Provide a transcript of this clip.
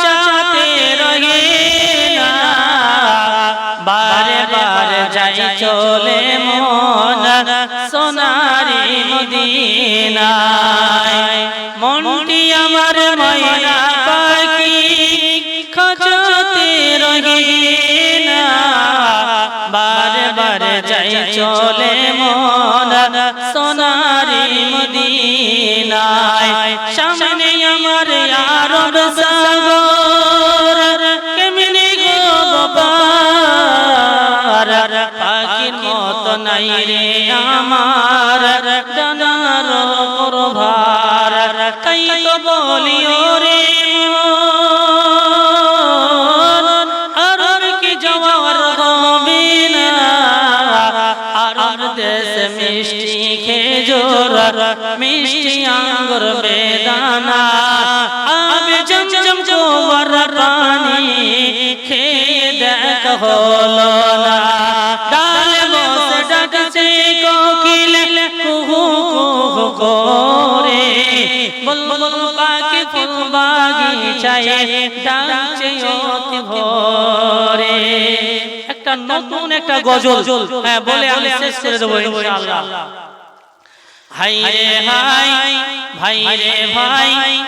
খাচাতে রহে না। বারে বারে যাই চলে মন সোনারি মদিনায়। মনটি আমার ময়না পাখি, খাচাতে রহে না। বারে বারে যাই চলে মন সোনারি মদিনায়। সামনে আমার আরব সাগর পাখির মত নাই রে আমার। ডানার প্রভার, তাই তো বলিও রে আর কি যাওয়ার হবে না আর দেশ মিষ্টি খেজুর, মিষ্টি আঙ্গুর বেদানা। আবে জমজম কোয়ার পানি খেয়ে দেখ হলো। করে। বল বল পাখি ফুল বাগিচায় ডাকছে অতি ভরে। একটা নতুন একটা গজল। হ্যাঁ বলে আমি শেষ করে দেবো ইনশাআল্লাহ। হাই রে হাই ভাই রে ভাই।